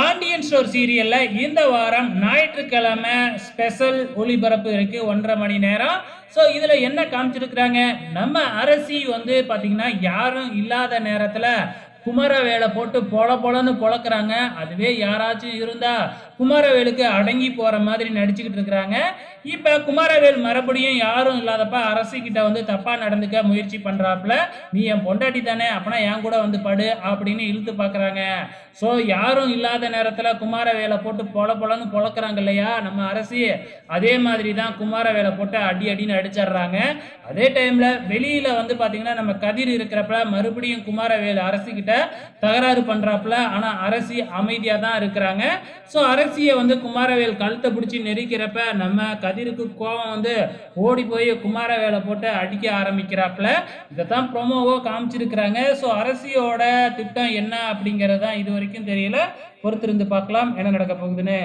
Pandian store சீரியல்ல இந்த வாரம் ஞாயிற்றுக்கிழமை ஸ்பெஷல் ஒளிபரப்பு இருக்கு ஒன்றரை மணி நேரம். ஸோ இதுல என்ன காமிச்சிருக்கிறாங்க? நம்ம அரசி வந்து பாத்தீங்கன்னா யாரும் இல்லாத நேரத்துல குமரவேலை போட்டு பொல பொலன்னு பொழக்கிறாங்க அதுவே யாராச்சும் இருந்தா குமாரவேலுக்கு அடங்கி போற மாதிரி நடிச்சுக்கிட்டு இருக்கிறாங்க. இப்ப குமாரவேல் மறுபடியும் யாரும் இல்லாதப்ப அரசு கிட்ட வந்து தப்பா நடந்துக்க முயற்சி பண்ணுறாப்புல நீ என் பொண்டாட்டி தானே அப்பனா என் கூட வந்து படு அப்படின்னு இழுத்து பாக்குறாங்க. ஸோ யாரும் இல்லாத நேரத்துல குமாரவேலை போட்டு பொல பொலன்னு பொழக்கிறாங்க இல்லையா? நம்ம அரசி அதே மாதிரி தான் குமாரவேலை போட்டு அடி அடின்னு அடிச்சிடுறாங்க. அதே டைம்ல வெளியில வந்து பாத்தீங்கன்னா நம்ம கதிர் இருக்கிறப்ப மறுபடியும் குமாரவேல் அரசு கிட்ட தகராறு பண்ணுறாப்புல ஆனா அரசி அமைதியா தான் இருக்கிறாங்க. ஸோ அரசியை வந்து குமாரவேல் கழுத்தை பிடிச்சி நெரிக்கிறப்ப நம்ம கதிருக்கு கோபம் வந்து ஓடி போய் குமாரவேலை போட்டு அடிக்க ஆரம்பிக்கிறாப்புல. இதைத்தான் ப்ரொமோவோ காமிச்சிருக்கிறாங்க. ஸோ அரசியோட திட்டம் என்ன அப்படிங்கிறது தான் இது வரைக்கும் தெரியல. பொறுத்திருந்து பார்க்கலாம். என்ன நடக்க போகுதுன்னு?